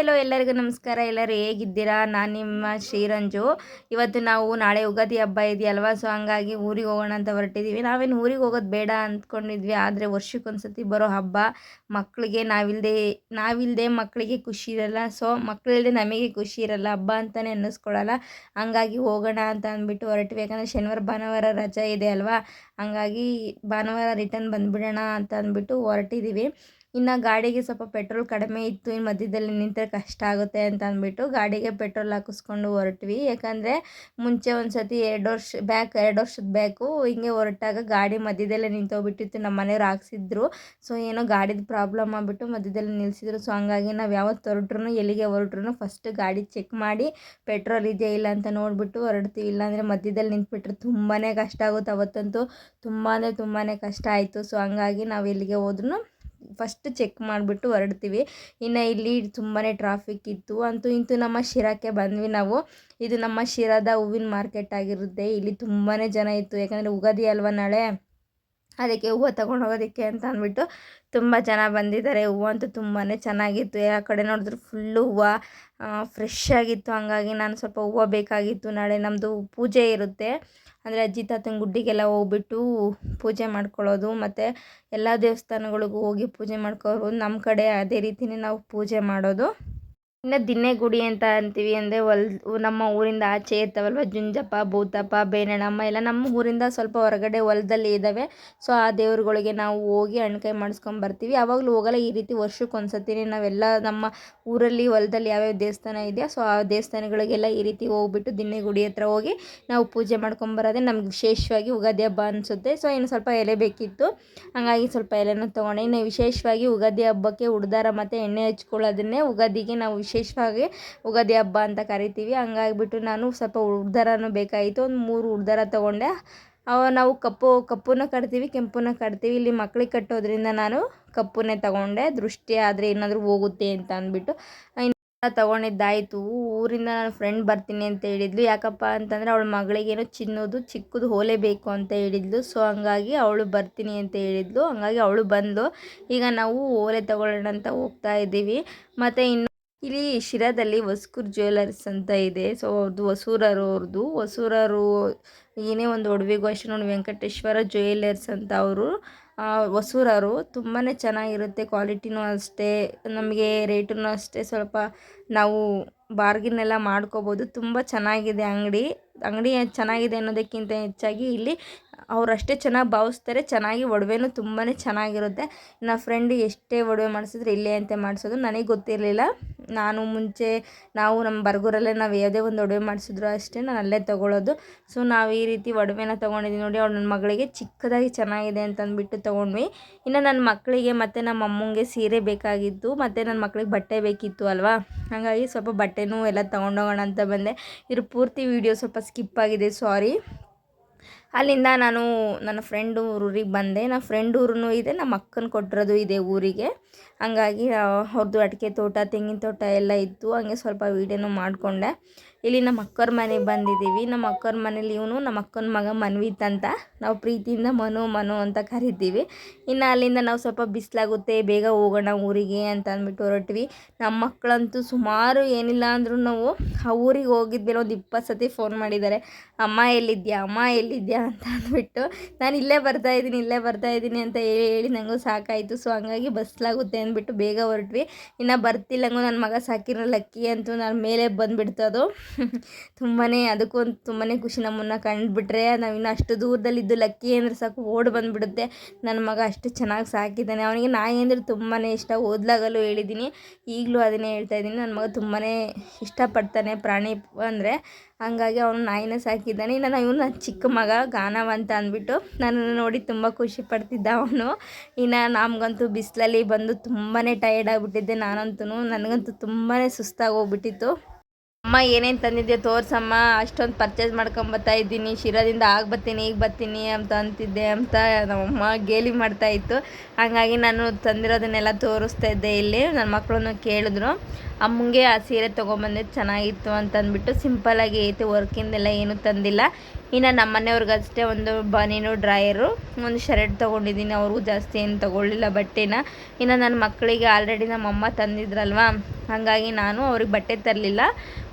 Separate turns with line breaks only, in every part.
ಎಲ್ಲೋ ಎಲ್ಲರಿಗೂ ನಮಸ್ಕಾರ. ಎಲ್ಲರೂ ಹೇಗಿದ್ದೀರಾ? ನಾನು ನಿಮ್ಮ ಶ್ರೀರಂಜು. ಇವತ್ತು ನಾವು ನಾಳೆ ಯುಗಾದಿ ಹಬ್ಬ ಇದೆಯಲ್ವಾ? ಸೊ ಹಂಗಾಗಿ ಊರಿಗೆ ಹೋಗೋಣ ಅಂತ ಹೊರಟಿದ್ದೀವಿ ನಾವೇನು ಊರಿಗೆ ಹೋಗೋದು ಬೇಡ ಅಂದ್ಕೊಂಡಿದ್ವಿ. ಆದರೆ ವರ್ಷಕ್ಕೊಂದ್ಸತಿ ಬರೋ ಹಬ್ಬ. ಮಕ್ಕಳಿಗೆ ನಾವಿಲ್ಲದೆ ನಾವಿಲ್ಲದೆ ಮಕ್ಕಳಿಗೆ ಖುಷಿ ಇರಲ್ಲ. ಸೊ ಮಕ್ಕಳಿಲ್ಲದೆ ನಮಗೆ ಖುಷಿ ಇರಲ್ಲ. ಹಬ್ಬ ಅಂತಲೇ ಅನ್ನಿಸ್ಕೊಳ್ಳಲ್ಲ ಹಂಗಾಗಿ ಹೋಗೋಣ ಅಂತ ಅಂದ್ಬಿಟ್ಟು ಹೊರಟ್ವಿ. ಯಾಕಂದರೆ ಶನಿವಾರ, ಭಾನುವಾರ ರಜೆ ಇದೆ ಅಲ್ವಾ? ಹಂಗಾಗಿ ಭಾನುವಾರ ರಿಟರ್ನ್ ಬಂದುಬಿಡೋಣ ಅಂತ ಅಂದ್ಬಿಟ್ಟು ಹೊರಟಿದ್ದೀವಿ ಇನ್ನು ಗಾಡಿಗೆ ಸ್ವಲ್ಪ ಪೆಟ್ರೋಲ್ ಕಡಿಮೆ ಇತ್ತು ಇನ್ನು ಮಧ್ಯದಲ್ಲಿ ನಿಂತರೆ ಕಷ್ಟ ಆಗುತ್ತೆ ಅಂತ ಅಂದ್ಬಿಟ್ಟು ಗಾಡಿಗೆ ಪೆಟ್ರೋಲ್ ಹಾಕಿಸ್ಕೊಂಡು ಹೊರಟ್ವಿ. ಯಾಕಂದರೆ ಮುಂಚೆ ಒಂದು ಸತಿ ಎರಡು ವರ್ಷ ಬ್ಯಾಕ್, ಎರಡು ವರ್ಷದ ಬ್ಯಾಕು ಹಿಂಗೆ ಹೊರಟಾಗ ಗಾಡಿ ಮಧ್ಯದಲ್ಲೇ ನಿಂತೋಗ್ಬಿಟ್ಟಿತ್ತು, ನಮ್ಮ ಮನೆಯವ್ರು ಹಾಕ್ಸಿದ್ರು. ಸೊ ಏನೋ ಗಾಡಿದು ಪ್ರಾಬ್ಲಮ್ ಆಗಿಬಿಟ್ಟು ಮಧ್ಯದಲ್ಲಿ ನಿಲ್ಲಿಸಿದ್ರು ಸೊ ಹಂಗಾಗಿ ನಾವು ಯಾವತ್ತು ಹೊರಟ್ರು ಎಲ್ಲಿಗೆ ಹೊರಟ್ರು ಫಸ್ಟ್ ಗಾಡಿ ಚೆಕ್ ಮಾಡಿ ಪೆಟ್ರೋಲ್ ಇದೆಯಾ ಇಲ್ಲ ಅಂತ ನೋಡಿಬಿಟ್ಟು ಹೊರಡ್ತೀವಿ. ಇಲ್ಲಾಂದರೆ ಮಧ್ಯದಲ್ಲಿ ನಿಂತ್ಬಿಟ್ರೆ ತುಂಬಾ ಕಷ್ಟ ಆಗುತ್ತೆ. ಅವತ್ತಂತೂ ತುಂಬಾ ತುಂಬಾ ಕಷ್ಟ ಆಯಿತು. ಸೊ ಹಂಗಾಗಿ ನಾವು ಎಲ್ಲಿಗೆ ಹೋದ್ರೂ ಫಸ್ಟ್ ಚೆಕ್ ಮಾಡಿಬಿಟ್ಟು ಹೊರಡ್ತೀವಿ. ಇನ್ನು ಇಲ್ಲಿ ತುಂಬಾ ಟ್ರಾಫಿಕ್ ಇತ್ತು. ಅಂತೂ ಇಂತೂ ನಮ್ಮ ಶಿರಾಕ್ಕೆ ಬಂದ್ವಿ ನಾವು. ಇದು ನಮ್ಮ ಶಿರಾದ ಹೂವಿನ ಮಾರ್ಕೆಟ್ ಆಗಿರುತ್ತೆ. ಇಲ್ಲಿ ತುಂಬಾ ಜನ ಇತ್ತು. ಯಾಕಂದರೆ ಉಗಾದಿ ಅಲ್ವಾ ನಾಳೆ? ಅದಕ್ಕೆ ಹೂವು ತಗೊಂಡು ಹೋಗೋದಕ್ಕೆ ಅಂತ ಅಂದ್ಬಿಟ್ಟು ತುಂಬ ಜನ ಬಂದಿದ್ದಾರೆ. ಹೂವು ಅಂತೂ ತುಂಬಾ ಚೆನ್ನಾಗಿತ್ತು. ಆ ಕಡೆ ನೋಡಿದ್ರೆ ಫುಲ್ಲು ಹೂವು ಫ್ರೆಶ್ ಆಗಿತ್ತು. ಹಂಗಾಗಿ ನಾನು ಸ್ವಲ್ಪ ಹೂವು ಬೇಕಾಗಿತ್ತು. ನಾಳೆ ನಮ್ಮದು ಪೂಜೆ ಇರುತ್ತೆ. ಅಂದರೆ ಅಜ್ಜಿ ತಾತನ ಗುಡ್ಡಿಗೆಲ್ಲ ಹೋಗ್ಬಿಟ್ಟು ಪೂಜೆ ಮಾಡ್ಕೊಳ್ಳೋದು, ಮತ್ತು ಎಲ್ಲ ದೇವಸ್ಥಾನಗಳಿಗೂ ಹೋಗಿ ಪೂಜೆ ಮಾಡ್ಕೊಳ್ಳೋದು ನಮ್ಮ ಕಡೆ ಅದೇ ರೀತಿಯೇ ನಾವು ಪೂಜೆ ಮಾಡೋದು. ಇನ್ನು ದಿನ್ನೆ ಗುಡಿ ಅಂತ ಅಂತೀವಿ ಅಂದರೆ ಹೊಲ್ ನಮ್ಮ ಊರಿಂದ ಆಚೆ ಇರ್ತಾವಲ್ವ, ಜುಂಜಪ್ಪ, ಭೂತಪ್ಪ ಬೇನಣ್ಣಮ್ಮ ಎಲ್ಲ ನಮ್ಮ ಊರಿಂದ ಸ್ವಲ್ಪ ಹೊರಗಡೆ ಹೊಲದಲ್ಲಿ ಇದ್ದಾವೆ ಸೊ ಆ ದೇವ್ರುಗಳಿಗೆ ನಾವು ಹೋಗಿ ಹಣ್ಕಾಯಿ ಮಾಡಿಸ್ಕೊಂಬರ್ತೀವಿ ಬರ್ತೀವಿ. ಯಾವಾಗಲೂ ಹೋಗಲ್ಲ, ಈ ರೀತಿ ವರ್ಷಕ್ಕೆ ಸತಿನೇ ನಾವೆಲ್ಲ ನಮ್ಮ ಊರಲ್ಲಿ ಹೊಲದಲ್ಲಿ ಯಾವ್ಯಾವ ದೇವಸ್ಥಾನ ಇದೆಯಾ ಸೊ ಆ ದೇವಸ್ಥಾನಗಳಿಗೆಲ್ಲ ಈ ರೀತಿ ಹೋಗ್ಬಿಟ್ಟು ದಿನ್ನೆ ಗುಡಿ ಹತ್ರ ಹೋಗಿ ನಾವು ಪೂಜೆ ಮಾಡ್ಕೊಂಬರೋದೇ ನಮ್ಗೆ ವಿಶೇಷವಾಗಿ ಯುಗಾದಿ ಹಬ್ಬ ಅನಿಸುತ್ತೆ. ಸೊ ಇನ್ನು ಸ್ವಲ್ಪ ಎಲೆ ಬೇಕಿತ್ತು. ಹಾಗಾಗಿ ಸ್ವಲ್ಪ ಎಲೆನೂ ತೊಗೊಂಡೆ. ಇನ್ನು ವಿಶೇಷವಾಗಿ ಉಗಾದಿ ಹಬ್ಬಕ್ಕೆ ಉಡ್ದಾರ ಮತ್ತು ಎಣ್ಣೆ ಹಚ್ಕೊಳ್ಳೋದನ್ನೇ ಉಗಾದಿಗೆ ನಾವು ವಿಶೇಷವಾಗಿ ಉಗಾದಿ ಹಬ್ಬ ಅಂತ ಕರಿತೀವಿ. ಹಂಗಾಗಿಬಿಟ್ಟು ನಾನು ಸ್ವಲ್ಪ ಉಡ್ದಾರನೂ ಬೇಕಾಯಿತು ಒಂದು ಮೂರು ಉಡ್ದಾರ ತೊಗೊಂಡೆ. ಅವ ನಾವು ಕಪ್ಪು, ಕಪ್ಪುನ ಕಟ್ತೀವಿ, ಕೆಂಪುನ ಕಟ್ತೀವಿ. ಇಲ್ಲಿ ಮಕ್ಳಿಗೆ ಕಟ್ಟೋದ್ರಿಂದ ನಾನು ಕಪ್ಪುನೇ ತಗೊಂಡೆ. ದೃಷ್ಟಿ ಆದರೆ ಏನಾದರೂ ಹೋಗುತ್ತೆ ಅಂತ ಅಂದ್ಬಿಟ್ಟು ತಗೊಂಡಿದ್ದಾಯಿತು. ಊರಿಂದ ನನ್ನ ಫ್ರೆಂಡ್ ಬರ್ತೀನಿ ಅಂತ ಹೇಳಿದ್ಲು. ಯಾಕಪ್ಪ ಅಂತಂದರೆ ಅವಳ ಮಗಳಿಗೇನೋ ಚಿನ್ನೋದು, ಚಿಕ್ಕದು ಓಲೆ ಬೇಕು ಅಂತ ಹೇಳಿದ್ಲು. ಸೊ ಹಂಗಾಗಿ ಅವಳು ಬರ್ತೀನಿ ಅಂತ ಹೇಳಿದ್ಲು. ಹಂಗಾಗಿ ಅವಳು ಬಂದು ಈಗ ನಾವು ಓಲೆ ತಗೊಳ್ಳೋಣ ಅಂತ ಹೋಗ್ತಾ ಇದ್ದೀವಿ. ಮತ್ತು ಇನ್ನು ಇಲ್ಲಿ ಶಿರಾದಲ್ಲಿ ಹೊಸ್ಕೂರ್ ಜ್ಯುವೆಲರ್ಸ್ ಅಂತ ಇದೆ. ಸೊ ಅವ್ರದ್ದು ಹೊಸೂರರು ಅವ್ರದ್ದು ಹೊಸೂರರು, ಏನೇ ಒಂದು ಒಡವೆಗೂ ಅಷ್ಟೇ ನೋಡಿ ವೆಂಕಟೇಶ್ವರ ಜ್ಯುವೆಲರ್ಸ್ ಅಂತ ಅವರು ಹೊಸೂರರು ತುಂಬಾ ಚೆನ್ನಾಗಿರುತ್ತೆ, ಕ್ವಾಲಿಟಿನೂ ಅಷ್ಟೇ, ನಮಗೆ ರೇಟೂ ಅಷ್ಟೇ, ಸ್ವಲ್ಪ ನಾವು ಬಾರ್ಗಿನ್ ಎಲ್ಲ ಮಾಡ್ಕೋಬೋದು. ತುಂಬ ಚೆನ್ನಾಗಿದೆ ಅಂಗಡಿ ಅಂಗಡಿ ಚೆನ್ನಾಗಿದೆ ಅನ್ನೋದಕ್ಕಿಂತ ಹೆಚ್ಚಾಗಿ ಇಲ್ಲಿ ಅವ್ರು ಅಷ್ಟೇ ಚೆನ್ನಾಗಿ ಭಾವಿಸ್ತಾರೆ ಚೆನ್ನಾಗಿ ಒಡವೆನೂ ತುಂಬಾ ಚೆನ್ನಾಗಿರುತ್ತೆ. ನನ್ನ ಫ್ರೆಂಡ್ ಎಷ್ಟೇ ಒಡವೆ ಮಾಡಿಸಿದ್ರು ಇಲ್ಲೇ ಅಂತ ಮಾಡಿಸೋದು, ನನಗೆ ಗೊತ್ತಿರಲಿಲ್ಲ. ನಾನು ಮುಂಚೆ ನಾವು ನಮ್ಮ ಬರ್ಗೂರಲ್ಲೇ ನಾವು ಯಾವುದೇ ಒಂದು ಒಡವೆ ಮಾಡಿಸಿದ್ರು ಅಷ್ಟೇ ನಾನು ಅಲ್ಲೇ ತೊಗೊಳ್ಳೋದು. ಸೊ ನಾವು ಈ ರೀತಿ ಒಡವೆನ ತೊಗೊಂಡಿದ್ದೀವಿ ನೋಡಿ, ಅವ್ಳು ನನ್ನ ಮಗಳಿಗೆ ಚಿಕ್ಕದಾಗಿ ಚೆನ್ನಾಗಿದೆ ಅಂತಂದ್ಬಿಟ್ಟು ತೊಗೊಂಡ್ವಿ. ಇನ್ನು ನನ್ನ ಮಕ್ಕಳಿಗೆ ಮತ್ತು ನಮ್ಮ ಅಮ್ಮಂಗೆ ಸೀರೆ ಬೇಕಾಗಿತ್ತು, ಮತ್ತು ನನ್ನ ಮಕ್ಳಿಗೆ ಬಟ್ಟೆ ಬೇಕಿತ್ತು ಅಲ್ವಾ? ಹಾಗಾಗಿ ಸ್ವಲ್ಪ ಬಟ್ಟೆನೂ ಎಲ್ಲ ತೊಗೊಂಡೋಗೋಣ ಅಂತ ಬಂದೆ. ಇದ್ರ ಪೂರ್ತಿ ವೀಡಿಯೋ ಸ್ವಲ್ಪ ಸ್ಕಿಪ್ ಆಗಿದೆ ಸಾರಿ ಅಲ್ಲಿಂದ ನಾನು ನನ್ನ ಫ್ರೆಂಡ್ ಊರಿಗೆ ಬಂದೆ. ನನ್ನ ಫ್ರೆಂಡ್ ಊರೂ ಇದೆ, ನಮ್ಮ ಅಕ್ಕನ ಕೊಟ್ಟಿರೋದು ಇದೆ ಊರಿಗೆ. ಹಂಗಾಗಿ ಅವ್ರದ್ದು ಅಡಿಕೆ ತೋಟ, ತೆಂಗಿನ ತೋಟ ಎಲ್ಲ ಇತ್ತು. ಹಂಗೆ ಸ್ವಲ್ಪ ವೀಡಿಯೋನು ಮಾಡಿಕೊಂಡೆ. ಇಲ್ಲಿ ನಮ್ಮ ಅಕ್ಕವ್ರ ಮನೆಗೆ ಬಂದಿದ್ದೀವಿ. ನಮ್ಮ ಅಕ್ಕವ್ರ ಮನೇಲಿ ಇವನು, ನಮ್ಮ ಅಕ್ಕನ ಮಗ ಮನ್ವಿತ್ ಅಂತ. ನಾವು ಪ್ರೀತಿಯಿಂದ ಮನು ಮನು ಅಂತ ಕರಿತೀವಿ. ಇನ್ನು ಅಲ್ಲಿಂದ ನಾವು ಸ್ವಲ್ಪ ಬಿಸಿಲಾಗುತ್ತೆ, ಬೇಗ ಹೋಗೋಣ ಊರಿಗೆ ಅಂತ ಅಂದ್ಬಿಟ್ಟು ಹೊರಟ್ವಿ. ನಮ್ಮ ಮಕ್ಕಳಂತೂ ಸುಮಾರು ಏನಿಲ್ಲ ಅಂದರೂ ನಾವು ಆ ಊರಿಗೆ ಹೋಗಿದ್ಮೇಲೆ ಒಂದು ಇಪ್ಪತ್ತು ಸತಿ ಫೋನ್ ಮಾಡಿದ್ದಾರೆ. ಅಮ್ಮ ಎಲ್ಲಿದ್ಯಾ? ಅಮ್ಮ ಎಲ್ಲಿದ್ಯಾ? ಅಂತ ಅಂದ್ಬಿಟ್ಟು, ನಾನು ಇಲ್ಲೇ ಬರ್ತಾ ಇದ್ದೀನಿ, ಇಲ್ಲೇ ಬರ್ತಾ ಇದ್ದೀನಿ ಅಂತ ಹೇಳಿ ಹೇಳಿ ನನಗೂ ಸಾಕಾಯಿತು. ಸೊ ಹಂಗಾಗಿ ಬಸ್ಲಾಗುತ್ತೆ ಅಂದ್ಬಿಟ್ಟು ಬೇಗ ಹೊರಟ್ವಿ. ಇನ್ನು ಬರ್ತಿಲ್ಲಂಗೂ ನನ್ನ ಮಗ ಸಾಕಿರೋ ಲಕ್ಕಿ ಅಂತೂ ನಾನು ಮೇಲೆ ಬಂದುಬಿಡ್ತದು ತುಂಬಾ ಅದಕ್ಕೂ ಒಂದು ತುಂಬಾ ಖುಷಿ ನಮ್ಮನ್ನು ಕಂಡುಬಿಟ್ರೆ, ನಾವು ಇನ್ನು ಅಷ್ಟು ದೂರದಲ್ಲಿದ್ದು ಲಕ್ಕಿ ಅಂದರೆ ಸಾಕು ಓಡಿ ಬಂದುಬಿಡುತ್ತೆ. ನನ್ನ ಮಗ ಅಷ್ಟು ಚೆನ್ನಾಗಿ ಸಾಕಿದ್ದಾನೆ. ಅವನಿಗೆ ನಾಯಿ ಅಂದರೆ ತುಂಬಾ ಇಷ್ಟ. ಓದ್ಲಾಗಲೂ ಹೇಳಿದ್ದೀನಿ ಈಗಲೂ ಅದನ್ನೇ ಹೇಳ್ತಾ ಇದ್ದೀನಿ ನನ್ನ ಮಗ ತುಂಬಾ ಇಷ್ಟಪಡ್ತಾನೆ. ಪ್ರಾಣಿ ಅಂದರೆ ಹಂಗಾಗಿ ಅವನು ನಾಯಿನ ಸಾಕಿದ್ದಾನೆ. ಇನ್ನು ಇವನು ಚಿಕ್ಕ ಮಗ ಗಾನವ ಅಂತ ಅಂದ್ಬಿಟ್ಟು ನನ್ನನ್ನು ನೋಡಿ ತುಂಬ ಖುಷಿ ಪಡ್ತಿದ್ದ ಅವನು. ಇನ್ನು ನಮಗಂತೂ ಬಿಸಿಲಲ್ಲಿ ಬಂದು ತುಂಬಾ ಟಯರ್ಡ್ ಆಗಿಬಿಟ್ಟಿದ್ದೆ. ನಾನಂತೂ ನನಗಂತೂ ತುಂಬಾ ಸುಸ್ತಾಗಿ ಹೋಗ್ಬಿಟ್ಟಿತ್ತು. ಅಮ್ಮ, ಏನೇನು ತಂದಿದ್ದೆ ತೋರ್ಸಮ್ಮ. ಅಷ್ಟೊಂದು ಪರ್ಚೇಸ್ ಮಾಡ್ಕೊಂಬತ್ತಾ ಇದ್ದೀನಿ. ಶಿರದಿಂದ ಆಗ ಬರ್ತೀನಿ, ಈಗ ಬರ್ತೀನಿ ಅಂತ ಅಂತಿದ್ದೆ ಅಂತ ನಮ್ಮಮ್ಮ ಗೇಲಿ ಮಾಡ್ತಾ ಇತ್ತು. ಹಾಗಾಗಿ ನಾನು ತಂದಿರೋದನ್ನೆಲ್ಲ ತೋರಿಸ್ತಾ ಇದ್ದೆ ಇಲ್ಲಿ. ನನ್ನ ಮಕ್ಕಳನ್ನು ಕೇಳಿದ್ರು. ಅಮ್ಮಂಗೆ ಆ ಸೀರೆ ತೊಗೊಂಬಂದೆ ಚೆನ್ನಾಗಿತ್ತು ಅಂತಂದ್ಬಿಟ್ಟು ಸಿಂಪಲಾಗಿ ಐತೆ, ವರ್ಕಿಂದೆಲ್ಲ ಏನೂ ತಂದಿಲ್ಲ. ಇನ್ನು ನಮ್ಮ ಮನೆಯವ್ರಿಗಷ್ಟೇ ಒಂದು ಬನೀನು, ಡ್ರಾಯರು, ಒಂದು ಶರ್ಟ್ ತೊಗೊಂಡಿದ್ದೀನಿ. ಅವ್ರಿಗೂ ಜಾಸ್ತಿ ಏನು ತೊಗೊಳ್ಳಿಲ್ಲ ಬಟ್ಟೆನ. ಇನ್ನು ನನ್ನ ಮಕ್ಕಳಿಗೆ ಆಲ್ರೆಡಿ ನಮ್ಮ ಅಮ್ಮ ತಂದಿದ್ರಲ್ವ? ಹಾಗಾಗಿ ನಾನು ಅವ್ರಿಗೆ ಬಟ್ಟೆ ತರಲಿಲ್ಲ.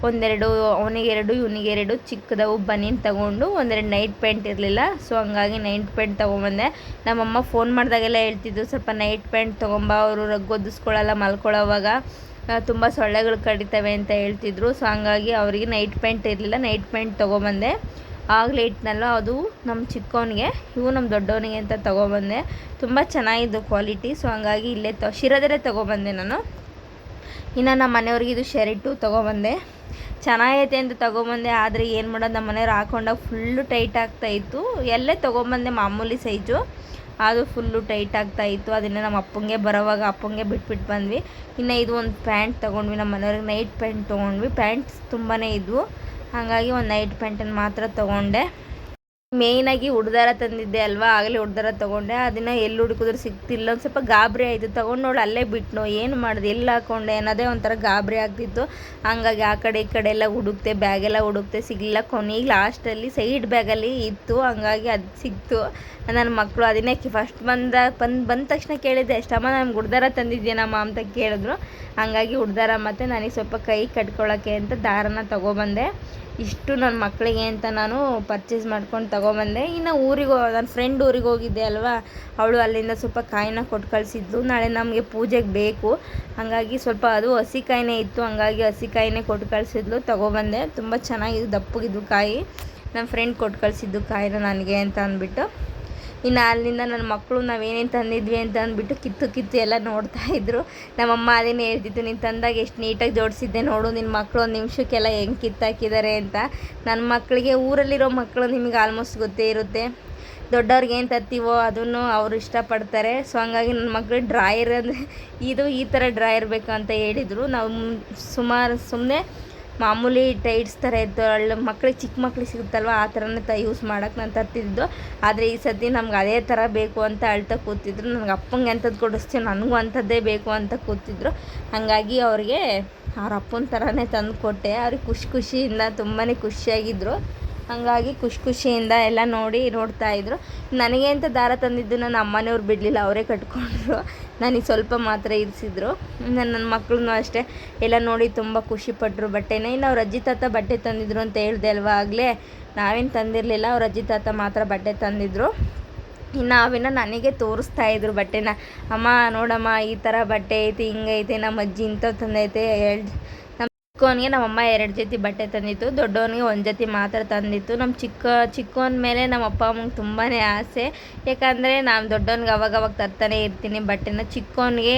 ಒಂದೆರಡು, ಅವನಿಗೆ ಎರಡು, ಇವನಿಗೆ ಎರಡು ಚಿಕ್ಕದವು ಬನೀನ್ ತೊಗೊಂಡು ಒಂದೆರಡು ನೈಟ್ ಪ್ಯಾಂಟ್ ಇರಲಿಲ್ಲ. ಸೊ ಹಂಗಾಗಿ ನೈಟ್ ಪ್ಯಾಂಟ್ ತೊಗೊಂಬಂದೆ. ನಮ್ಮಮ್ಮ ಫೋನ್ ಮಾಡಿದಾಗೆಲ್ಲ ಹೇಳ್ತಿದ್ದು ಸ್ವಲ್ಪ ನೈಟ್ ಪ್ಯಾಂಟ್ ತೊಗೊಂಬ, ಅವರು ರಗ್ಗೊದಿಸ್ಕೊಳ್ಳಲ್ಲ ಮಲ್ಕೊಳ್ಳೋವಾಗ. ತುಂಬ ಸೊಳ್ಳೆಗಳು ಕಡಿತವೆ ಅಂತ ಹೇಳ್ತಿದ್ರು. ಸೊ ಹಂಗಾಗಿ ಅವರಿಗೆ ನೈಟ್ ಪ್ಯಾಂಟ್ ಇರಲಿಲ್ಲ. ನೈಟ್ ಪ್ಯಾಂಟ್ ತೊಗೊಬಂದೆ. ಆಗಲೇ ಇಟ್ನಲ್ಲ, ಅದು ನಮ್ಮ ಚಿಕ್ಕವನಿಗೆ ಇವು ನಮ್ಮ ದೊಡ್ಡವನಿಗೆ ಅಂತ ತೊಗೊಬಂದೆ. ತುಂಬ ಚೆನ್ನಾಗಿದ್ದು ಕ್ವಾಲಿಟಿ ಸೊ ಹಂಗಾಗಿ ಇಲ್ಲೇ ತ, ಶಿರದಲ್ಲೇ ತೊಗೊಬಂದೆ ನಾನು. ಇನ್ನು ನಮ್ಮ ಮನೆಯವ್ರಿಗೆ ಇದು ಶರ್ಟು ತೊಗೊಬಂದೆ. ಚೆನ್ನಾಗೈತೆ ಅಂತ ತೊಗೊಬಂದೆ, ಆದರೆ ಏನು ಮಾಡೋದು ನಮ್ಮ ಮನೆಯವ್ರು ಹಾಕೊಂಡಾಗ ಫುಲ್ಲು ಟೈಟ್ ಆಗ್ತಾಯಿತ್ತು ಎಲ್ಲೇ ತೊಗೊಬಂದೆ ಮಾಮೂಲಿ ಸೈಜು ಅದು ಫುಲ್ಲು ಟೈಟ್ ಆಗ್ತಾ ಇತ್ತು. ಅದನ್ನು ನಮ್ಮ ಅಪ್ಪಂಗೆ ಬರೋವಾಗ ಅಪ್ಪಂಗೆ ಬಿಟ್ಬಿಟ್ಟು ಬಂದ್ವಿ. ಇನ್ನು ಇದು ಒಂದು ಪ್ಯಾಂಟ್ ತೊಗೊಂಡ್ವಿ ನಮ್ಮ ಮನೆಯವ್ರಿಗೆ. ನೈಟ್ ಪ್ಯಾಂಟ್ ತೊಗೊಂಡ್ವಿ. ಪ್ಯಾಂಟ್ಸ್ ತುಂಬಾ ಇದ್ವು. ಹಾಗಾಗಿ ಒಂದು ನೈಟ್ ಪ್ಯಾಂಟನ್ನು ಮಾತ್ರ ತೊಗೊಂಡೆ. ಮೇಯ್ನಾಗಿ ಹುಡ್ದಾರ ತಂದಿದ್ದೆ ಅಲ್ವಾ? ಆಗಲೇ ಹುಡ್ದಾರ ತಗೊಂಡೆ. ಅದನ್ನು ಎಲ್ಲಿ ಹುಡುಕಿದ್ರು ಸಿಗ್ತಿಲ್ಲ. ಒಂದು ಸ್ವಲ್ಪ ಗಾಬರಿ ಆಯಿತು. ತೊಗೊಂಡೋಳು ಅಲ್ಲೇ ಬಿಟ್ನೋ, ಏನು ಮಾಡಿದೆ? ಎಲ್ಲಿ ಹಾಕೊಂಡೆ? ಅನ್ನೋದೇ ಒಂಥರ ಗಾಬರಿ ಆಗ್ತಿತ್ತು. ಹಂಗಾಗಿ ಆ ಕಡೆ ಈ ಕಡೆ ಎಲ್ಲ ಹುಡುಕ್ತೆ ಬ್ಯಾಗೆಲ್ಲ ಹುಡುಕ್ತೆ ಸಿಗಲಿಲ್ಲ. ಕೊನೆಗೆ ಲಾಸ್ಟಲ್ಲಿ ಸೈಡ್ ಬ್ಯಾಗಲ್ಲಿ ಇತ್ತು. ಹಂಗಾಗಿ ಅದು ಸಿಕ್ತು. ನನ್ನ ಮಕ್ಕಳು ಅದನ್ನೇ ಫಸ್ಟ್ ಬಂದ, ಬಂದು, ಬಂದ ತಕ್ಷಣ ಕೇಳಿದ್ದೆ, ಎಷ್ಟಮ್ಮ ನಮ್ಗೆ ಹುಡ್ದಾರ ತಂದಿದ್ದೀನಮ್ಮ ಅಂತ ಕೇಳಿದ್ರು. ಹಂಗಾಗಿ ಹುಡ್ದಾರ ಮತ್ತು ನನಗೆ ಸ್ವಲ್ಪ ಕೈ ಕಟ್ಕೊಳ್ಳೋಕ್ಕೆ ಅಂತ ದಾರನ ತೊಗೊಬಂದೆ. ಇಷ್ಟು ನನ್ನ ಮಕ್ಕಳಿಗೆ ಅಂತ ನಾನು ಪರ್ಚೇಸ್ ಮಾಡ್ಕೊಂಡು ತೊಗೊಬಂದೆ. ಇನ್ನು ಊರಿಗೆ, ನನ್ನ ಫ್ರೆಂಡ್ ಊರಿಗೆ ಹೋಗಿದ್ದೆ ಅಲ್ವಾ? ಅವಳು ಅಲ್ಲಿಂದ ಸ್ವಲ್ಪ ಕಾಯಿನ ಕೊಟ್ಟು ಕಳಿಸಿದ್ಲು. ನಾಳೆ ನಮಗೆ ಪೂಜೆಗೆ ಬೇಕು. ಹಾಗಾಗಿ ಸ್ವಲ್ಪ ಅದು ಹಸಿ ಕಾಯಿನೇ ಇತ್ತು. ಹಂಗಾಗಿ ಹಸಿ ಕಾಯಿನೇ ಕೊಟ್ಟು ಕಳಿಸಿದ್ಲು. ತೊಗೊಬಂದೆ. ತುಂಬ ಚೆನ್ನಾಗಿದ್ದು, ದಪ್ಪಗಿದ್ದು ಕಾಯಿ. ನನ್ನ ಫ್ರೆಂಡ್ ಕೊಟ್ಟು ಕಳಿಸಿದ್ದು ಕಾಯಿನ ನನಗೆ ಅಂತ ಅಂದ್ಬಿಟ್ಟು. ಇನ್ನು ಅಲ್ಲಿಂದ ನನ್ನ ಮಕ್ಕಳು ನಾವೇನೇನು ತಂದಿದ್ವಿ ಅಂತ ಅಂದ್ಬಿಟ್ಟು ಕಿತ್ತು ಕಿತ್ತು ಎಲ್ಲ ನೋಡ್ತಾ ಇದ್ರು. ನಮ್ಮಮ್ಮ ಅದೇನು ಹೇಳ್ತಿತ್ತು, ನೀನು ತಂದಾಗ ಎಷ್ಟು ನೀಟಾಗಿ ಜೋಡಿಸಿದ್ದೆ ನೋಡು ನಿನ್ನ ಮಕ್ಕಳು ಒಂದು ನಿಮಿಷಕ್ಕೆಲ್ಲ ಹೆಂಗೆ ಕಿತ್ತಾಕಿದ್ದಾರೆ ಅಂತ. ನನ್ನ ಮಕ್ಕಳಿಗೆ ಊರಲ್ಲಿರೋ ಮಕ್ಕಳು ನಿಮಗೆ ಆಲ್ಮೋಸ್ಟ್ ಗೊತ್ತೇ ಇರುತ್ತೆ. ದೊಡ್ಡವ್ರಿಗೆ ಏನು ತರ್ತೀವೋ ಅದನ್ನು ಅವರು ಇಷ್ಟಪಡ್ತಾರೆ. ಸೊ ಹಂಗಾಗಿ ನನ್ನ ಮಕ್ಕಳು ಡ್ರಾಯರ್ ಅಂದರೆ, ಇದು ಈ ಥರ ಡ್ರಾಯರ್ ಬೇಕು ಅಂತ ಹೇಳಿದರು. ನಾವು ಸುಮಾರು ಸುಮ್ಮನೆ ಮಾಮೂಲಿ ಟೈಟ್ಸ್ ಥರ ಇತ್ತು ಅಳ್ಳ ಮಕ್ಳಿಗೆ ಚಿಕ್ಕ ಮಕ್ಳಿಗೆ ಸಿಗುತ್ತಲ್ವ, ಆ ಥರನೇ ತ ಯೂಸ್ ಮಾಡೋಕೆ ನಾನು ತರ್ತಿದ್ದು. ಆದರೆ ಈ ಸತಿ ನಮ್ಗೆ ಅದೇ ಥರ ಬೇಕು ಅಂತ ಅಳ್ತಾ ಕೂತಿದ್ರು. ನನಗೆ ಅಪ್ಪಂಗೆ ಎಂಥದ್ದು ಕೊಡಿಸ್ತೀವಿ ನನಗೂ ಅಂಥದ್ದೇ ಬೇಕು ಅಂತ ಕೂತಿದ್ರು. ಹಾಗಾಗಿ ಅವ್ರಿಗೆ ಅವ್ರ ಅಪ್ಪನ ಥರನೇ ತಂದು ಕೊಟ್ಟೆ. ಅವ್ರಿಗೆ ಖುಷಿ ಖುಷಿಯಿಂದ ತುಂಬಾ ಖುಷಿಯಾಗಿದ್ದರು ಹಾಗಾಗಿ ಖುಷಿ ಖುಷಿಯಿಂದ ಎಲ್ಲ ನೋಡಿ ನೋಡ್ತಾ ಇದ್ದರು ನನಗೆ ಅಂತ ದಾರ ತಂದಿದ್ದು ನನ್ನ ಅಮ್ಮನವ್ರು ಬಿಡಲಿಲ್ಲ, ಅವರೇ ಕಟ್ಕೊಂಡ್ರು. ನನಗೆ ಸ್ವಲ್ಪ ಮಾತ್ರ ಇರಿಸಿದ್ರು. ನನ್ನ ಮಕ್ಕಳು ಅಷ್ಟೇ. ಎಲ್ಲ ನೋಡಿ ತುಂಬ ಖುಷಿಪಟ್ಟರು ಬಟ್ಟೆನ ಇನ್ನು ಅವ್ರ ಅಜ್ಜಿ ತಾತ ಬಟ್ಟೆ ತಂದಿದ್ರು ಅಂತ ಹೇಳ್ದೆ ಅಲ್ವಾ ಆಗಲೇ? ನಾವೇನು ತಂದಿರಲಿಲ್ಲ, ಅವ್ರ ಅಜ್ಜಿ ತಾತ ಮಾತ್ರ ಬಟ್ಟೆ ತಂದಿದ್ರು. ಇನ್ನು ಅವಿನ ನನಗೆ ತೋರಿಸ್ತಾ ಇದ್ರು ಬಟ್ಟೆನ. ಅಮ್ಮ ನೋಡಮ್ಮ, ಈ ಥರ ಬಟ್ಟೆ ಐತಿ, ಹಿಂಗೈತೆ, ನಮ್ಮ ಅಜ್ಜಿ ಇಂಥವು ತಂದೈತೆ, ಹೇಳ್ ಚಿಕ್ಕವನಿಗೆ ನಮ್ಮಮ್ಮ ಎರಡು ಜೊತೆ ಬಟ್ಟೆ ತಂದಿತ್ತು, ದೊಡ್ಡವನಿಗೆ ಒಂದು ಜೊತೆ ಮಾತ್ರ ತಂದಿತ್ತು. ನಮ್ಮ ಚಿಕ್ಕ, ಚಿಕ್ಕವನ ಮೇಲೆ ನಮ್ಮ ಅಪ್ಪ, ಅಮ್ಮಂಗೆ ತುಂಬಾ ಆಸೆ. ಯಾಕಂದರೆ ನಾನು ದೊಡ್ಡವನಿಗೆ ಅವಾಗ ಅವಾಗ ತರ್ತಾನೆ ಇರ್ತೀನಿ ಬಟ್ಟೆನ ಚಿಕ್ಕವನಿಗೆ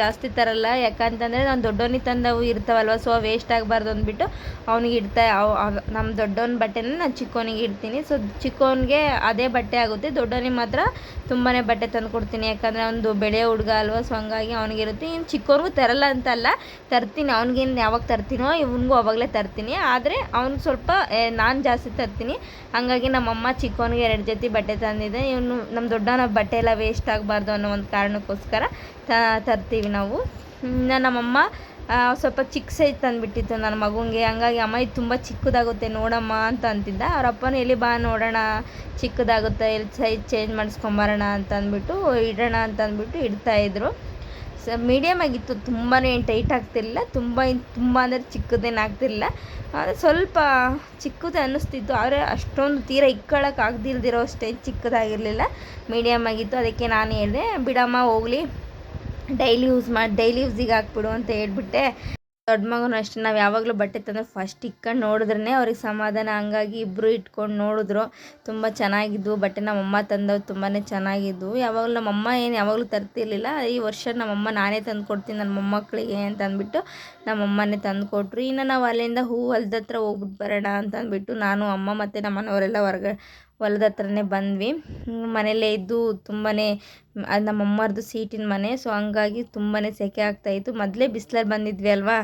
ಜಾಸ್ತಿ ತರಲ್ಲ. ಯಾಕಂತಂದರೆ ನಾನು ದೊಡ್ಡವನಿಗೆ ತಂದವು ಇರ್ತಾವಲ್ವ, ಸೊ ವೇಸ್ಟ್ ಆಗಬಾರ್ದು ಅಂದ್ಬಿಟ್ಟು ಅವ್ನಿಗೆ ಇಡ್ತಾ ನಮ್ಮ ದೊಡ್ಡವನ ಬಟ್ಟೆನ ನಾನು ಚಿಕ್ಕವನಿಗೆ ಇಡ್ತೀನಿ. ಸೊ ಚಿಕ್ಕವನಿಗೆ ಅದೇ ಬಟ್ಟೆ ಆಗುತ್ತೆ, ದೊಡ್ಡವನಿಗೆ ಮಾತ್ರ ತುಂಬಾ ಬಟ್ಟೆ ತಂದು ಕೊಡ್ತೀನಿ. ಯಾಕಂದರೆ ಒಂದು ಬೆಳೆ ಹುಡುಗ ಅಲ್ವ, ಸೊ ಹಂಗಾಗಿ ಅವನಿಗಿರುತ್ತೆ ಇನ್ನು ಚಿಕ್ಕವನಿಗೂ ತರಲ್ಲ ಅಂತಲ್ಲ, ತರ್ತೀನಿ. ಅವ್ನಿಗೇನು ಯಾವಾಗ ತರ್ತೀನಿ ತರ್ತೀನೋ, ಇವನಿಗೂ ಅವಾಗಲೇ ತರ್ತೀನಿ. ಆದರೆ ಅವ್ನು ಸ್ವಲ್ಪ ನಾನು ಜಾಸ್ತಿ ತರ್ತೀನಿ. ಹಂಗಾಗಿ ನಮ್ಮಮ್ಮ ಚಿಕ್ಕವನಿಗೆ ಎರಡು ಜೊತೆ ಬಟ್ಟೆ ತಂದಿದ್ದೆ ಇವನು ನಮ್ಮ ದೊಡ್ಡವನ ಬಟ್ಟೆ ಎಲ್ಲ ವೇಸ್ಟ್ ಆಗಬಾರ್ದು ಅನ್ನೋ ಒಂದು ಕಾರಣಕ್ಕೋಸ್ಕರ ತರ್ತೀವಿ ನಾವು. ನಮ್ಮಮ್ಮ ಸ್ವಲ್ಪ ಚಿಕ್ಕ ಸೈಜ್ ತಂದುಬಿಟ್ಟಿತ್ತು ನನ್ನ ಮಗುಗೆ. ಹಂಗಾಗಿ ಅಮ್ಮ, ಇದು ತುಂಬ ಚಿಕ್ಕದಾಗುತ್ತೆ, ನೋಡಮ್ಮ ಅಂತ ಅಂತಿದ್ದ. ಅವ್ರ ಅಪ್ಪನ, ಎಲ್ಲಿ ಬಾ, ನೋಡೋಣ. ಚಿಕ್ಕದಾಗುತ್ತೆ, ಎಲ್ಲಿ ಸೈಜ್ ಚೇಂಜ್ ಮಾಡಿಸ್ಕೊಂಬರೋಣ ಅಂತ ಅಂದ್ಬಿಟ್ಟು, ಇಡೋಣ ಅಂತ ಅಂದ್ಬಿಟ್ಟು ಇಡ್ತಾಯಿದ್ರು ಮೀಡಿಯಮ್ ಆಗಿತ್ತು ತುಂಬಾ ಏನು ಟೈಟ್ ಆಗ್ತಿರಲಿಲ್ಲ, ತುಂಬ ತುಂಬ ಅಂದರೆ ಚಿಕ್ಕದೇನು ಆಗ್ತಿರಲಿಲ್ಲ. ಆದರೆ ಸ್ವಲ್ಪ ಚಿಕ್ಕದೇ ಅನ್ನಿಸ್ತಿತ್ತು, ಆದರೆ ಅಷ್ಟೊಂದು ತೀರ ಇಕ್ಕೊಳ್ಳೋಕೆ ಆಗದಿಲ್ದಿರೋ ಅಷ್ಟೇ ಚಿಕ್ಕದಾಗಿರಲಿಲ್ಲ. ಮೀಡಿಯಮ್ ಆಗಿತ್ತು, ಅದಕ್ಕೆ ನಾನು ಹೇಳಿದೆ, ಬಿಡಮ್ಮ ಹೋಗಲಿ ಡೈಲಿ ಯೂಸ್ ಮಾಡಿ ಡೈಲಿ ಯೂಸಿಗೆ ಹಾಕ್ಬಿಡು ಅಂತ ಹೇಳ್ಬಿಟ್ಟೆ. ದೊಡ್ಡ ಮಗನೂ ಅಷ್ಟೇ. ನಾವು ಯಾವಾಗಲೂ ಬಟ್ಟೆ ತಂದರೆ ಫಸ್ಟ್ ಇಕ್ಕೊಂಡು ನೋಡಿದ್ರೇ ಅವ್ರಿಗೆ ಸಮಾಧಾನ. ಹಂಗಾಗಿ ಇಬ್ಬರು ಇಟ್ಕೊಂಡು ನೋಡಿದ್ರು. ತುಂಬ ಚೆನ್ನಾಗಿದ್ವು. ಬಟ್ಟೆ ನಮ್ಮಮ್ಮ ತಂದವು. ತುಂಬಾ ಚೆನ್ನಾಗಿದ್ವು. ಯಾವಾಗಲೂ ನಮ್ಮಮ್ಮ ಏನು ಯಾವಾಗಲೂ ತರ್ತಿರ್ಲಿಲ್ಲ. ಈ ವರ್ಷ ನಮ್ಮಮ್ಮ ನಾನೇ ತಂದು ಕೊಡ್ತೀನಿ. ನನ್ನ ಮೊಮ್ಮಕ್ಕಳಿಗೆ ಅಂತ ಅಂದ್ಬಿಟ್ಟು ನಮ್ಮಮ್ಮನೇ ತಂದು ಕೊಟ್ಟರು ಇನ್ನು ನಾವು ಅಲ್ಲಿಂದ ಹೂ ಹೊಲ್ದ ಹತ್ರ ಹೋಗ್ಬಿಟ್ಟು ಬರೋಣ ಅಂತ ಅಂದ್ಬಿಟ್ಟು ನಾನು, ಅಮ್ಮ ಮತ್ತು ನಮ್ಮ ಮನೆಯವರೆಲ್ಲ ಹೊಲದ ಹತ್ರನೇ ಬಂದ್ವಿ. ಮನೆಯಲ್ಲೇ ಇದ್ದು ತುಂಬಾ ಅದು ನಮ್ಮ ಅಮ್ಮರದು ಸೀಟಿನ ಮನೆ. ಸೊ ಹಂಗಾಗಿ ತುಂಬಾ ಸೆಕೆ ಆಗ್ತಾಯಿತ್ತು ಮೊದಲೇ ಬಿಸಿಲಲ್ಲಿ ಬಂದಿದ್ವಿ ಅಲ್ವಾ?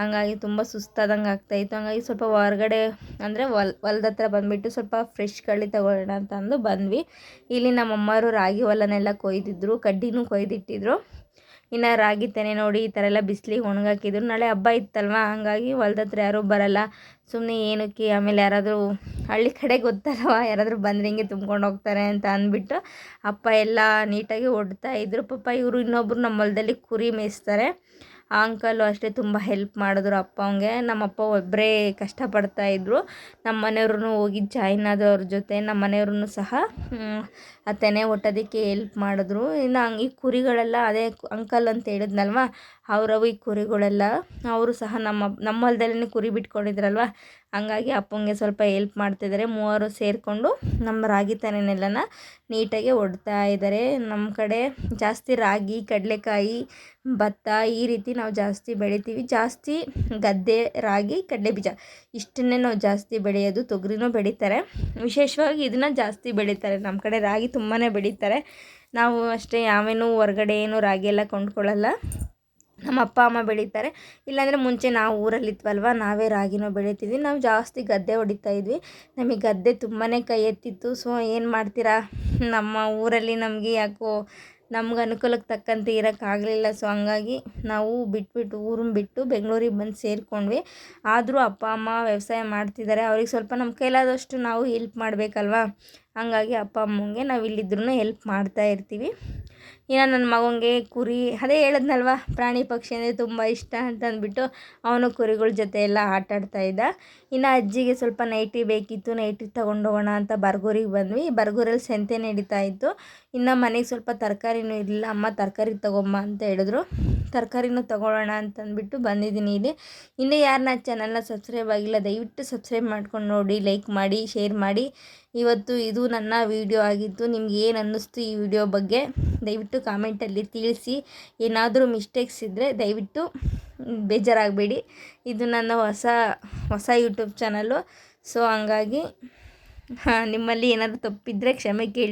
ಹಂಗಾಗಿ ತುಂಬ ಸುಸ್ತಾದಂಗೆ ಆಗ್ತಾಯಿತ್ತು ಹಂಗಾಗಿ ಸ್ವಲ್ಪ ಹೊರಗಡೆ, ಅಂದರೆ ಹೊಲ್, ಹೊಲದ ಹತ್ರ ಬಂದುಬಿಟ್ಟು ಸ್ವಲ್ಪ ಫ್ರೆಶ್ ಕಳ್ಳಿ ತಗೊಳ್ಳೋಣ ಅಂತಂದು ಬಂದ್ವಿ. ಇಲ್ಲಿ ನಮ್ಮ ಅಮ್ಮರು ರಾಗಿ ಹೊಲನೆಲ್ಲ ಕೊಯ್ದಿದ್ರು, ಕಡ್ಡಿನೂ ಕೊಯ್ದಿಟ್ಟಿದ್ರು. ಇನ್ನು ರಾಗಿ ತೆನೆ ನೋಡಿ ಈ ಥರ ಎಲ್ಲ ಬಿಸಿಲಿಗೆ ಒಣಗಾಕಿದ್ರು. ನಾಳೆ ಹಬ್ಬ ಇತ್ತಲ್ವ? ಹಂಗಾಗಿ ಹೊಲ್ದತ್ರ ಯಾರೂ ಬರಲ್ಲ. ಸುಮ್ಮನೆ ಏನಕ್ಕೆ ಆಮೇಲೆ ಯಾರಾದರೂ ಹಳ್ಳಿ ಕಡೆ ಗೊತ್ತಲ್ವ? ಯಾರಾದರೂ ಬಂದರೆ ಹಿಂಗೆ ತುಂಬ್ಕೊಂಡು ಹೋಗ್ತಾರೆ ಅಂತ ಅಂದ್ಬಿಟ್ಟು ಅಪ್ಪ ಎಲ್ಲ ನೀಟಾಗಿ ಒಡ್ತಾ ಇದ್ರು. ಪಾಪ ಇವರು ಇನ್ನೊಬ್ಬರು ನಮ್ಮ ಹೊಲದಲ್ಲಿ ಕುರಿ ಮೇಯಿಸ್ತಾರೆ. ಆ ಅಂಕಲು ಅಷ್ಟೇ ತುಂಬ ಹೆಲ್ಪ್ ಮಾಡಿದ್ರು ಅಪ್ಪ ಅವಂಗೆ ನಮ್ಮಪ್ಪ ಒಬ್ಬರೇ ಕಷ್ಟಪಡ್ತಾಯಿದ್ರು ನಮ್ಮ ಮನೆಯವ್ರೂ ಹೋಗಿ ಜಾಯ್ನ್ ಆದವ್ರ ಜೊತೆ ನಮ್ಮ ಮನೆಯವ್ರೂ ಸಹ ಆ ತೆನೆ ಒಟ್ಟೋದಕ್ಕೆ ಹೆಲ್ಪ್ ಮಾಡಿದ್ರು. ಇನ್ನು ಈ ಕುರಿಗಳೆಲ್ಲ ಅದೇ ಅಂಕಲ್ ಅಂತ ಹೇಳಿದ್ನಲ್ವ ಅವರವು ಈ ಕುರಿಗಳೆಲ್ಲ ಅವರು ಸಹ ನಮ್ಮ ನಮ್ಮ ಹೊಲದಲ್ಲೇ ಕುರಿ ಬಿಟ್ಕೊಂಡಿದ್ರಲ್ವ? ಹಂಗಾಗಿ ಅಪ್ಪಂಗೆ ಸ್ವಲ್ಪ ಹೆಲ್ಪ್ ಮಾಡ್ತಿದ್ದಾರೆ. ಮೂವರು ಸೇರಿಕೊಂಡು ನಮ್ಮ ರಾಗಿ ತೆನೆನೆಲ್ಲನ ನೀಟಾಗಿ ಒಡ್ತಾ ಇದ್ದಾರೆ. ನಮ್ಮ ಕಡೆ ಜಾಸ್ತಿ ರಾಗಿ, ಕಡಲೆಕಾಯಿ, ಭತ್ತ ಈ ರೀತಿ ನಾವು ಜಾಸ್ತಿ ಬೆಳಿತೀವಿ. ಜಾಸ್ತಿ ಗದ್ದೆ, ರಾಗಿ, ಕಡಲೆ ಬೀಜ ಇಷ್ಟನ್ನೇ ನಾವು ಜಾಸ್ತಿ ಬೆಳೆಯೋದು, ತೊಗರಿನೂ ಬೆಳೀತಾರೆ. ವಿಶೇಷವಾಗಿ ಇದನ್ನ ಜಾಸ್ತಿ ಬೆಳೀತಾರೆ. ನಮ್ಮ ಕಡೆ ರಾಗಿ ತುಂಬಾ ಬೆಳೀತಾರೆ. ನಾವು ಅಷ್ಟೇ ಯಾವೇನೂ ಹೊರ್ಗಡೆ ಏನು ರಾಗಿ ಎಲ್ಲ ಕೊಂಡ್ಕೊಳ್ಳಲ್ಲ. ನಮ್ಮ ಅಪ್ಪ, ಅಮ್ಮ ಬೆಳೀತಾರೆ. ಇಲ್ಲಾಂದರೆ ಮುಂಚೆ ನಾವು ಊರಲ್ಲಿದ್ವಲ್ವ, ನಾವೇ ರಾಗಿನೂ ಬೆಳಿತಿದ್ವಿ. ನಾವು ಜಾಸ್ತಿ ಗದ್ದೆ ಹೊಡಿತಾ ಇದ್ವಿ. ನಮಗೆ ಗದ್ದೆ ತುಂಬಾ ಕೈ ಎತ್ತಿತ್ತು. ಸೊ, ಏನು ಮಾಡ್ತೀರಾ? ನಮ್ಮ ಊರಲ್ಲಿ ನಮಗೆ ಯಾಕೋ ನಮ್ಗೆ ಅನುಕೂಲಕ್ಕೆ ತಕ್ಕಂತೆ ಇರೋಕ್ಕಾಗಲಿಲ್ಲ ಸೊ, ಹಂಗಾಗಿ ನಾವು ಬಿಟ್ಬಿಟ್ಟು, ಊರನ್ನ ಬಿಟ್ಟು ಬೆಂಗಳೂರಿಗೆ ಬಂದು ಸೇರಿಕೊಂಡ್ವಿ. ಆದರೂ ಅಪ್ಪ, ಅಮ್ಮ ವ್ಯವಸಾಯ ಮಾಡ್ತಿದ್ದಾರೆ. ಅವ್ರಿಗೆ ಸ್ವಲ್ಪ ನಮ್ಮ ಕೈಲಾದಷ್ಟು ನಾವು ಹೆಲ್ಪ್ ಮಾಡಬೇಕಲ್ವಾ? ಹಂಗಾಗಿ ಅಪ್ಪ, ಅಮ್ಮಂಗೆ ನಾವು ಇಲ್ಲಿದ್ರೂ ಹೆಲ್ಪ್ ಮಾಡ್ತಾ ಇರ್ತೀವಿ. ಇನ್ನು ನನ್ನ ಮಗನಿಗೆ ಕುರಿ, ಅದೇ ಹೇಳಿದ್ನಲ್ವ, ಪ್ರಾಣಿ ಪಕ್ಷಿ ಅಂದರೆ ತುಂಬ ಇಷ್ಟ ಅಂತಂದ್ಬಿಟ್ಟು ಅವನು ಕುರಿಗಳ ಜೊತೆ ಎಲ್ಲ ಆಟ ಇದ್ದ. ಇನ್ನು ಅಜ್ಜಿಗೆ ಸ್ವಲ್ಪ ನೈಟಿ ಬೇಕಿತ್ತು, ನೈಟಿ ತೊಗೊಂಡೋಗೋಣ ಅಂತ ಬರ್ಗೂರಿಗೆ ಬಂದ್ವಿ. ಬರ್ಗೂರಲ್ಲಿ ಸಂತೆ ನಡೀತಾ ಇತ್ತು. ಇನ್ನು ಮನೆಗೆ ಸ್ವಲ್ಪ ತರಕಾರಿನೂ ಇರಲಿಲ್ಲ, ಅಮ್ಮ ತರಕಾರಿ ತೊಗೊಂಬ ಅಂತ ಹೇಳಿದ್ರು. ತರಕಾರಿನೂ ತೊಗೊಳ್ಳೋಣ ಅಂತಂದ್ಬಿಟ್ಟು ಬಂದಿದ್ದೀನಿ ಇಲ್ಲಿ. ಇನ್ನೂ ಯಾರನ್ನ ಚಾನಲ್ನ ಸಬ್ಸ್ಕ್ರೈಬ್ ಆಗಿಲ್ಲ, ದಯವಿಟ್ಟು ಸಬ್ಸ್ಕ್ರೈಬ್ ಮಾಡ್ಕೊಂಡು ನೋಡಿ ಲೈಕ್ ಮಾಡಿ ಶೇರ್ ಮಾಡಿ. ಇವತ್ತು ಇದು ನನ್ನ ವಿಡಿಯೋ ಆಗಿತ್ತು. ನಿಮ್ಗೆ ಏನು ಅನ್ನಿಸ್ತು ಈ ವಿಡಿಯೋ ಬಗ್ಗೆ ದಯವಿಟ್ಟು ಕಾಮೆಂಟಲ್ಲಿ ತಿಳಿಸಿ. ಏನಾದರೂ ಮಿಸ್ಟೇಕ್ಸ್ ಇದ್ದರೆ ದಯವಿಟ್ಟು ಬೇಜಾರಾಗಬೇಡಿ. ಇದು ನನ್ನ ಹೊಸ ಹೊಸ ಯೂಟ್ಯೂಬ್ ಚಾನಲ್ಲು ಸೊ ಹಂಗಾಗಿ ನಿಮ್ಮಲ್ಲಿ ಏನಾದರೂ ತಪ್ಪಿದ್ದರೆ ಕ್ಷಮೆ ಕೇಳಿ.